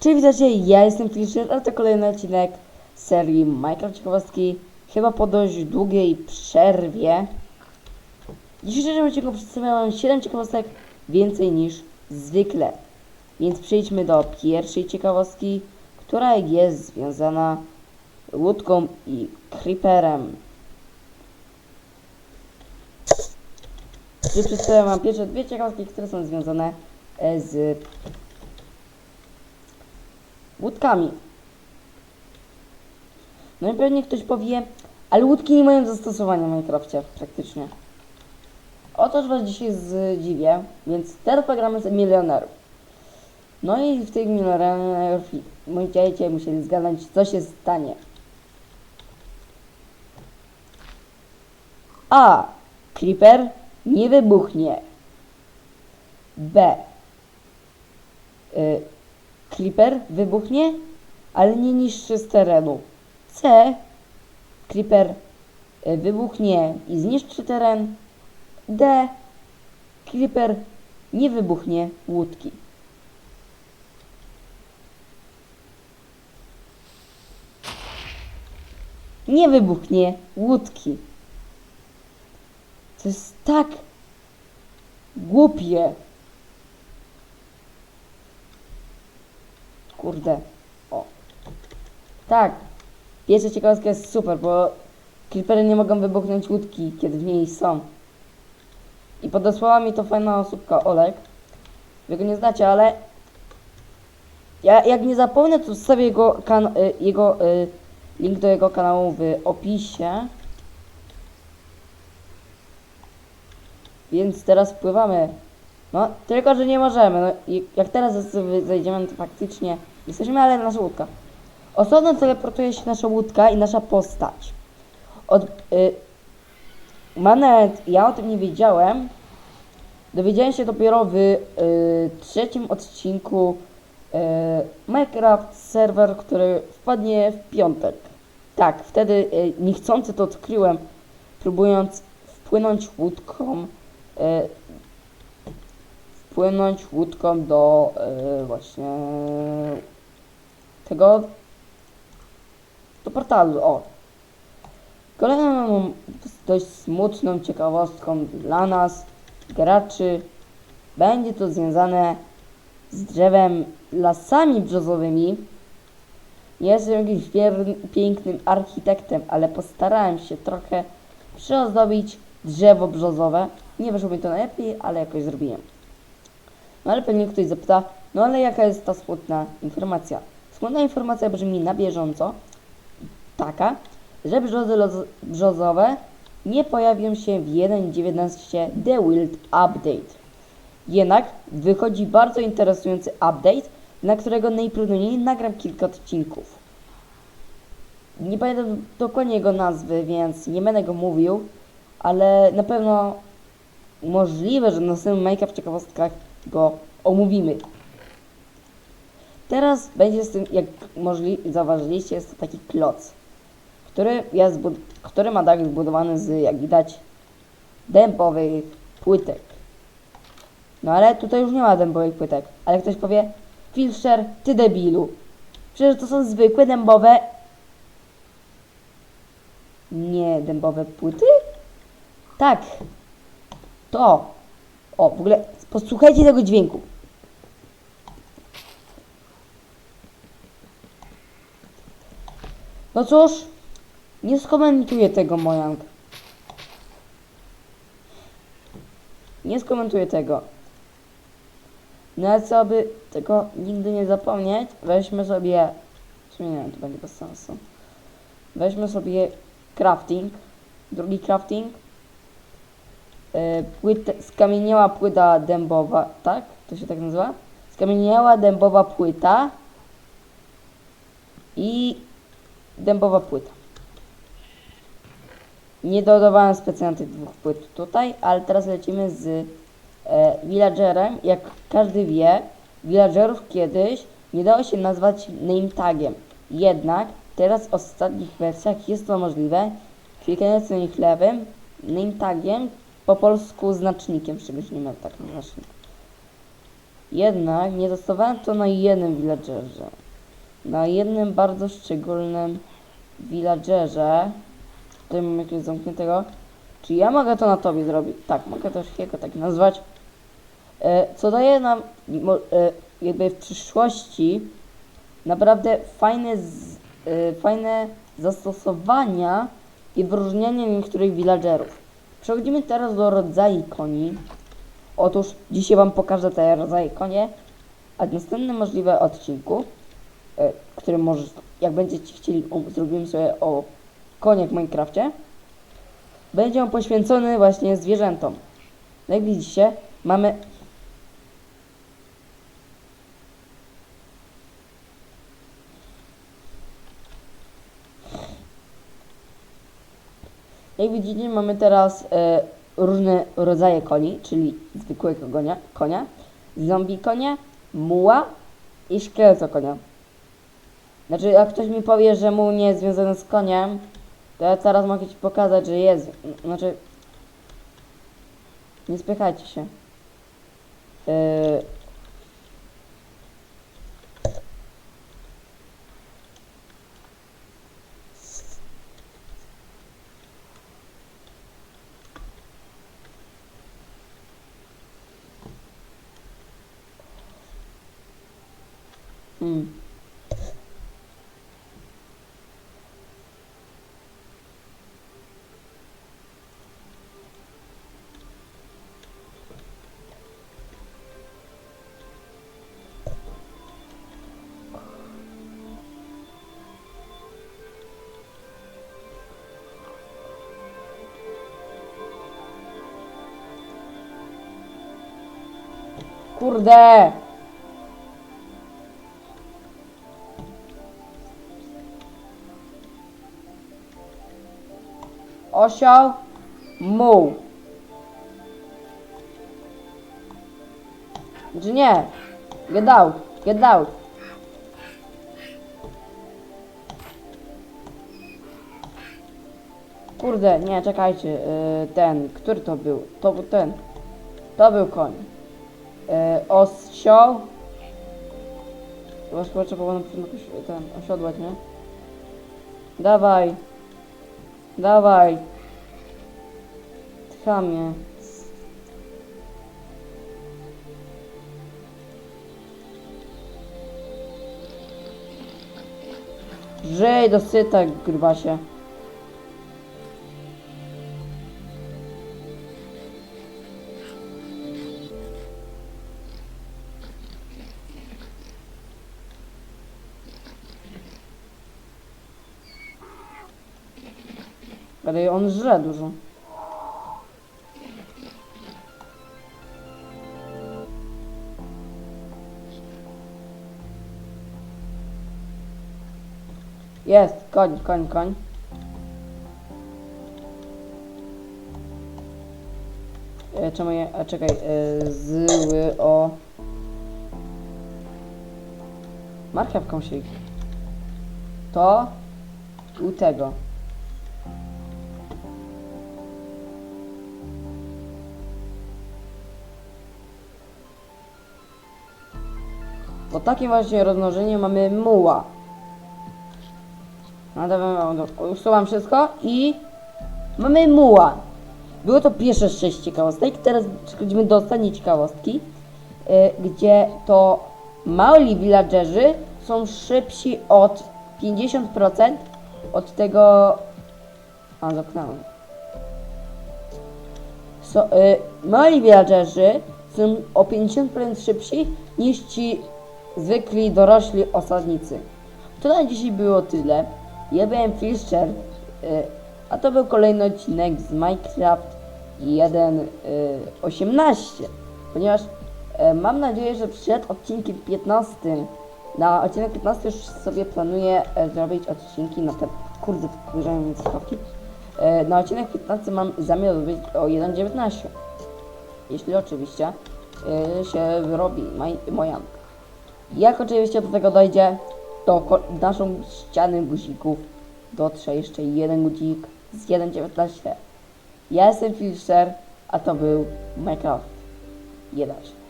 Cześć, witajcie, ja jestem Fisher, a to kolejny odcinek serii Minecraft Ciekawostki. Chyba po dość długiej przerwie. W dzisiejszym odcinku przedstawiam 7 ciekawostek więcej niż zwykle. Więc przejdźmy do pierwszej ciekawostki, która jest związana łódką i creeperem. Czyli przedstawiam wam pierwsze dwie ciekawostki, które są związane e, z łódkami. No i pewnie ktoś powie, ale łódki nie mają zastosowania w Minecrafcie praktycznie. Otóż was dzisiaj zdziwię, więc teraz pogramy z milionerów. No i w tych milionerów będziecie musieli zgadnąć, co się stanie. A. Creeper nie wybuchnie. B. Y, Creeper wybuchnie, ale nie niszczy z terenu. C. Creeper y, wybuchnie i zniszczy teren. D. Creeper nie wybuchnie łódki. Nie wybuchnie łódki. To jest tak głupie. Kurde. O. Tak. Pierwsza ciekawostka jest super, bo creepery nie mogą wybuchnąć łódki, kiedy w niej są. I podesłała mi to fajna osóbka, Olek. Wy go nie znacie, ale ja jak nie zapomnę, to wstawię jego, kan y, jego y, link do jego kanału w opisie. Więc teraz wpływamy. No, tylko że nie możemy. No, jak teraz zejdziemy, to faktycznie jesteśmy, ale nasza łódka. Osobno teleportuje się nasza łódka i nasza postać. Od, y, Manet, ja o tym nie wiedziałem. Dowiedziałem się dopiero w y, trzecim odcinku y, Minecraft serwer, który wpadnie w piątek. Tak, wtedy y, niechcący to odkryłem, próbując wpłynąć łódką y, wpłynąć łódką do y, właśnie tego do portalu, o. Kolejną dość smutną ciekawostką dla nas, graczy, będzie to związane z drzewem lasami brzozowymi. Nie jestem jakimś pięknym architektem, ale postarałem się trochę przyozdobić drzewo brzozowe. Nie wyszło mi to najlepiej, ale jakoś zrobiłem. No ale pewnie ktoś zapyta, no ale jaka jest ta smutna informacja? Smutna informacja brzmi na bieżąco taka, że brzozy brzozowe nie pojawią się w 1.19 The Wild Update. Jednak wychodzi bardzo interesujący update, na którego najprawdopodobniej nagram kilka odcinków. Nie pamiętam dokładnie jego nazwy, więc nie będę go mówił, ale na pewno możliwe, że na następnym Minecraft ciekawostkach go omówimy. Teraz będzie z tym, jak możli, zauważyliście, jest to taki kloc, który, który ma dach zbudowany z, jak widać, dębowych płytek. No ale tutaj już nie ma dębowych płytek. Ale ktoś powie, Filsher, ty debilu. Przecież to są zwykłe dębowe... Nie, dębowe płyty? Tak. To. O, w ogóle posłuchajcie tego dźwięku. No cóż, nie skomentuję tego, Mojang. Nie skomentuję tego. No ale co by tego nigdy nie zapomnieć, weźmy sobie... W sumie nie wiem, to będzie bez sensu. Weźmy sobie crafting. Drugi crafting. Yy, płytę, skamieniała płyta dębowa, tak? To się tak nazywa? Skamieniała dębowa płyta i dębowa płyta. Nie dodawałem specjalnie tych dwóch płyt tutaj, ale teraz lecimy z e, villagerem. Jak każdy wie, villagerów kiedyś nie dało się nazwać name tagiem. Jednak teraz w ostatnich wersjach jest to możliwe. Klikając na nich lewym name tagiem, po polsku znacznikiem, czegoś nie miał tak znacznik. Jednak nie testowałem to na jednym villagerze. Na jednym bardzo szczególnym villagerze. Tutaj mam jakiegoś zamkniętego. Czy ja mogę to na tobie zrobić? Tak, mogę też jego tak nazwać. E, co daje nam e, jakby w przyszłości naprawdę fajne, e, fajne zastosowania i wyróżnianie niektórych villagerów. Przechodzimy teraz do rodzaju koni. Otóż dzisiaj Wam pokażę te rodzaje konie, a w następnym możliwe odcinku, który może, jak będziecie chcieli, zrobimy sobie o koniach w Minecrafcie, będzie on poświęcony właśnie zwierzętom. Jak widzicie, mamy Jak widzicie, mamy teraz e, różne rodzaje koni, czyli zwykłego konia, konia, zombie konia, muła i szkieleto konia. Znaczy, jak ktoś mi powie, że muł nie jest związany z koniem, to ja teraz mogę ci pokazać, że jest. Znaczy, nie spychajcie się. E, mm. Kurde! Osioł, muł. Czy nie? Get out, get out. Kurde, nie, czekajcie. Yy, ten, który to był? To był ten. To był koń. Yy, osioł. Chyba chyba trzeba było na początku osi- ten osiodłać, nie? Dawaj. Dawaj. Tchamie. Żyj do syta, grubasie. Ale on żre dużo. Jest, koń, koń, koń. E, czemu je, a czekaj, e, zły o... Marchewką się. To u tego. Po takim właśnie rozmnożeniu mamy muła. Usuwam wszystko i mamy muła. Było to pierwsze sześć ciekawostek. Teraz przechodzimy do ostatniej ciekawostki, y, gdzie to mali villagerzy są szybsi od 50% od tego... A, zamknąłem. So, y, mali villagerzy są o 50% szybsi niż ci zwykli dorośli osadnicy. To na dzisiaj było tyle. Ja byłem Fischer, y, a to był kolejny odcinek z Minecraft 1.18, ponieważ y, mam nadzieję, że przed odcinkiem 15, na odcinek 15 już sobie planuję y, zrobić odcinki na te, kurde, wkurzają. Y, Na odcinek 15 mam zamiar zrobić o 1.19, jeśli oczywiście y, się wyrobi moja jak oczywiście do tego dojdzie, to naszą ścianę guzików dotrze jeszcze jeden guzik z 1.19. Ja jestem Fisher, a to był Minecraft 11.